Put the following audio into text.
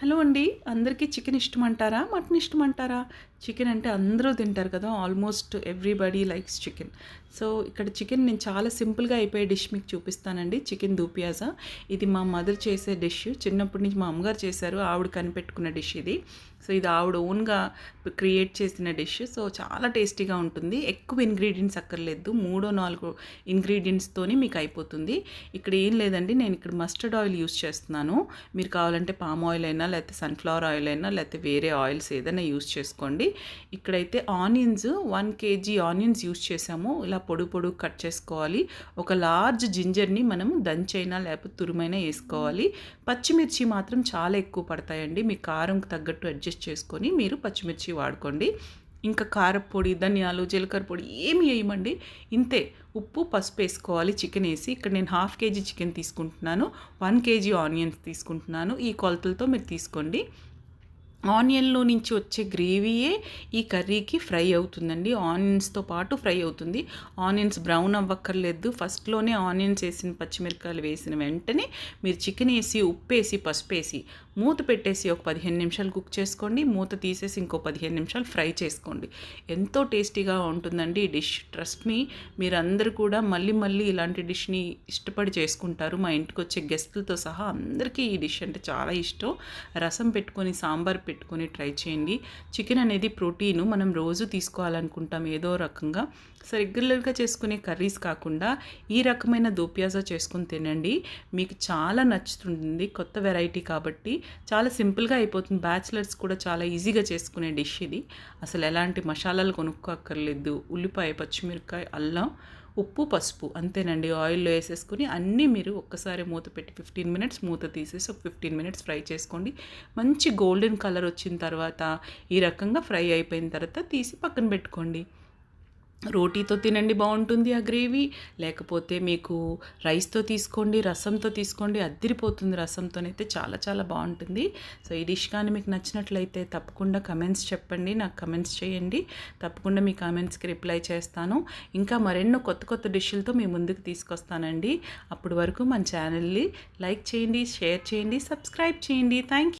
Hello అండి అందరికీ chicken ఇష్టం అంటారా మటన్ ఇష్టం అంటారా చికెన్ అంటే అందరూ తింటారు కదా almost everybody likes chicken. So ఇక్కడ చికెన్ నేను చాలా సింపుల్గా అయిపోయే డిష్ మీకు చూపిస్తానండి చికెన్ దూపియాజా ఇది మా మదర్ చేసే డిష్ చిన్నప్పటి నుంచి మా అమ్మగారు చేశారు ఆవిడ కనిపెట్టుకున్న డిష్ ఇది. సో ఇది ఆవిడ ఓన్గా క్రియేట్ చేసిన డిష్ సో చాలా టేస్టీగా ఉంటుంది. ఎక్కువ ఇంగ్రీడియంట్స్ అక్కర్లేదు మూడో నాలుగు ఇంగ్రీడియంట్స్తోని మీకు అయిపోతుంది. ఇక్కడ ఏం లేదండి నేను ఇక్కడ మస్టర్డ్ ఆయిల్ యూస్ చేస్తున్నాను. మీరు కావాలంటే పామ్ ఆయిల్ అయినా లేకపోతే సన్ఫ్లవర్ ఆయిల్ అయినా లేకపోతే వేరే ఆయిల్స్ ఏదైనా యూస్ చేసుకోండి. ఇక్కడైతే onions one KG onions use చేసాము. ఇలా పొడు పొడు కట్ చేసుకోవాలి. ఒక లార్జ్ జింజర్ని మనం దంచైనా లేకపోతే తురుమైనా వేసుకోవాలి. పచ్చిమిర్చి మాత్రం చాలా ఎక్కువ పడతాయండి. మీ కారంకి తగ్గట్టు అడ్జస్ట్ చేసుకొని మీరు పచ్చిమిర్చి వాడుకోండి. ఇంకా కారపొడి ధనియాలు జీలకర్ర పొడి ఏమి వేయమండి. ఇంతే ఉప్పు పసుపు వేసుకోవాలి చికెన్ వేసి. ఇక్కడ నేను హాఫ్ కేజీ చికెన్ తీసుకుంటున్నాను. వన్ కేజీ ఆనియన్స్ తీసుకుంటున్నాను. ఈ కొలతలతో మీరు తీసుకోండి. ఆనియన్లో నుంచి వచ్చే గ్రేవీయే ఈ కర్రీకి ఫ్రై అవుతుందండి. ఆనియన్స్తో పాటు ఫ్రై అవుతుంది. ఆనియన్స్ బ్రౌన్ అవ్వక్కర్లేదు. ఫస్ట్లోనే ఆనియన్స్ వేసిన పచ్చిమిరపకాయలు వేసిన వెంటనే మీరు చికెన్ వేసి ఉప్పు వేసి పసుపు వేసి మూత పెట్టేసి ఒక పదిహేను నిమిషాలు కుక్ చేసుకోండి. మూత తీసేసి ఇంకో పదిహేను నిమిషాలు ఫ్రై చేసుకోండి. ఎంతో టేస్టీగా ఉంటుందండి ఈ డిష్. ట్రస్ట్ మీ మీరందరూ కూడా మళ్ళీ మళ్ళీ ఇలాంటి డిష్ని ఇష్టపడి చేసుకుంటారు. మా ఇంటికి వచ్చే గెస్టులతో సహా అందరికీ ఈ డిష్ అంటే చాలా ఇష్టం. రసం పెట్టుకొని సాంబార్ పెట్టుకొని ట్రై చేయండి. చికెన్ అనేది ప్రోటీన్ మనం రోజు తీసుకోవాలనుకుంటాం ఏదో రకంగా. సో రెగ్యులర్గా చేసుకునే కర్రీస్ కాకుండా ఈ రకమైన దోపియాజా చేసుకొని తినండి. మీకు చాలా నచ్చుతుంది కొత్త వెరైటీ కాబట్టి చాలా సింపుల్గా అయిపోతుంది. బ్యాచిలర్స్ కూడా చాలా ఈజీగా చేసుకునే డిష్ ఇది. అసలు ఎలాంటి మసాలాలు కొనుక్కోక్కర్లేదు. ఉల్లిపాయ పచ్చిమిరపకాయ అల్లం ఉప్పు పసుపు అంతేనండి. ఆయిల్లో వేసేసుకుని అన్నీ మీరు ఒక్కసారి మూత పెట్టి ఫిఫ్టీన్ మినిట్స్ మూత తీసేసి ఒక ఫిఫ్టీన్ మినిట్స్ ఫ్రై చేసుకోండి. మంచి గోల్డెన్ కలర్ వచ్చిన తర్వాత ఈ రకంగా ఫ్రై అయిపోయిన తర్వాత తీసి పక్కన పెట్టుకోండి. రోటీతో తినండి బాగుంటుంది ఆ గ్రేవీ. లేకపోతే మీకు రైస్తో తీసుకోండి రసంతో తీసుకోండి అద్దిరిపోతుంది రసంతోనైతే చాలా చాలా బాగుంటుంది. సో ఈ డిష్ కానీ మీకు నచ్చినట్లయితే తప్పకుండా కమెంట్స్ చెప్పండి నాకు కమెంట్స్ చేయండి. తప్పకుండా మీ కమెంట్స్కి రిప్లై చేస్తాను. ఇంకా మరెన్నో కొత్త కొత్త డిష్లతో మీ ముందుకు తీసుకొస్తానండి. అప్పటి వరకు మన ఛానల్ని లైక్ చేయండి షేర్ చేయండి సబ్స్క్రైబ్ చేయండి. థ్యాంక్